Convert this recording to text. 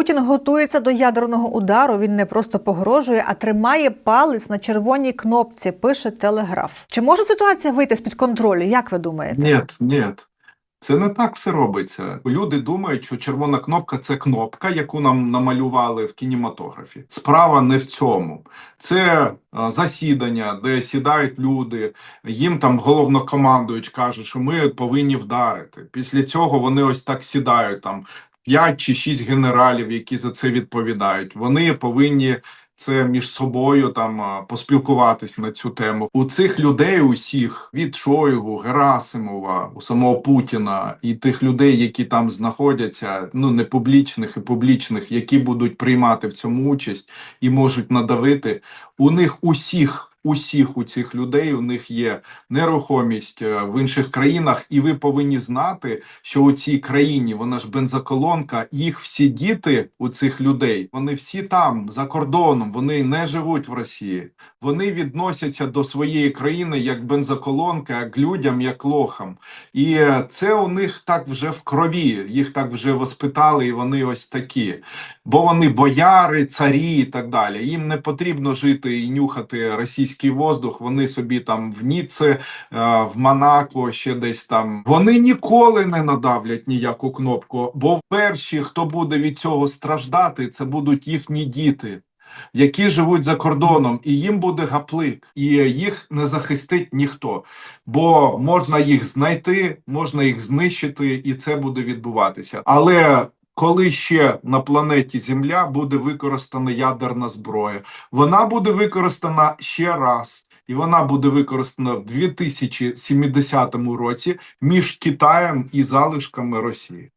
Путін готується до ядерного удару. Він не просто погрожує, а тримає палець на червоній кнопці. Пише телеграф. Чи може ситуація вийти з під контролю? Як ви думаєте? Ні, ні. Це не так все робиться. Люди думають, що червона кнопка це кнопка, яку нам намалювали в кінематографі. Справа не в цьому. Це е, засідання, де сідають люди, їм там головнокомандуюч каже, що ми повинні вдарити. Після цього вони ось так сідають там. П'ять чи шість генералів, які за це відповідають, вони повинні це між собою там поспілкуватись на цю тему. У цих людей усіх від Шойгу, Герасимова, у самого Путіна і тих людей, які там знаходяться, ну не публічних і публічних, які будуть приймати в цьому участь і можуть надавити. У них усіх. Усіх у цих людей у них є нерухомість е, в інших країнах, і ви повинні знати, що у цій країні вона ж бензоколонка, їх всі діти у цих людей, вони всі там за кордоном, вони не живуть в Росії. Вони відносяться до своєї країни як бензоколонка, як людям, як лохам. І е, це у них так вже в крові. Їх так вже воспитали, і вони ось такі. Бо вони бояри, царі і так далі. Їм не потрібно жити і нюхати російський воздух. Вони собі там в Ніце, е, в Монако, ще десь там. Вони ніколи не надавлять ніяку кнопку, бо перші, хто буде від цього страждати, це будуть їхні діти. Які живуть за кордоном, і їм буде гаплик, і їх не захистить ніхто, бо можна їх знайти, можна їх знищити, і це буде відбуватися. Але коли ще на планеті Земля буде використана ядерна зброя, вона буде використана ще раз. І вона буде використана в 2070 році між Китаєм і залишками Росії.